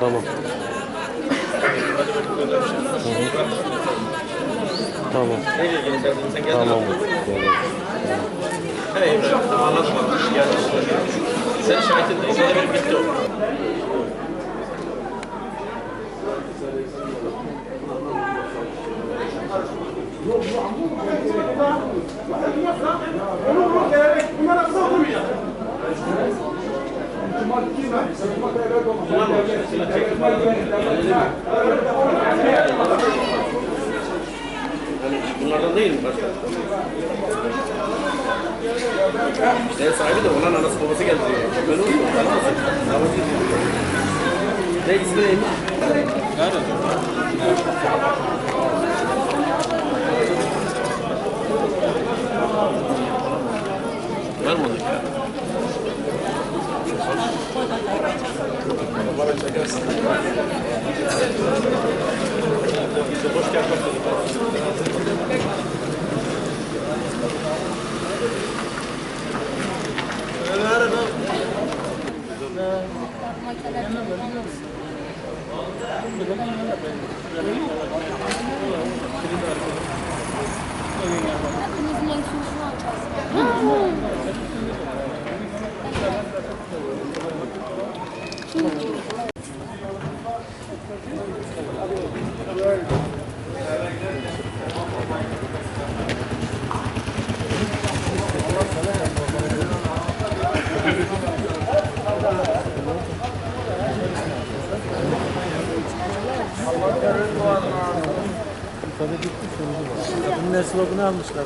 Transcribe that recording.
Tamam. Tamam. Tamam. sen şahitin de sana verip gitti o. Yani bunlardan değil mi başka? Ev sahibi de olan anası babası geldi diyor. Onu tanımazsın. Davacı diyor. Ne ismi neymiş? Var bana çekersin. Hoş geldin. Thank you. Hepimizin en soğusunu alacağız. Bunlar sloganı almışlar.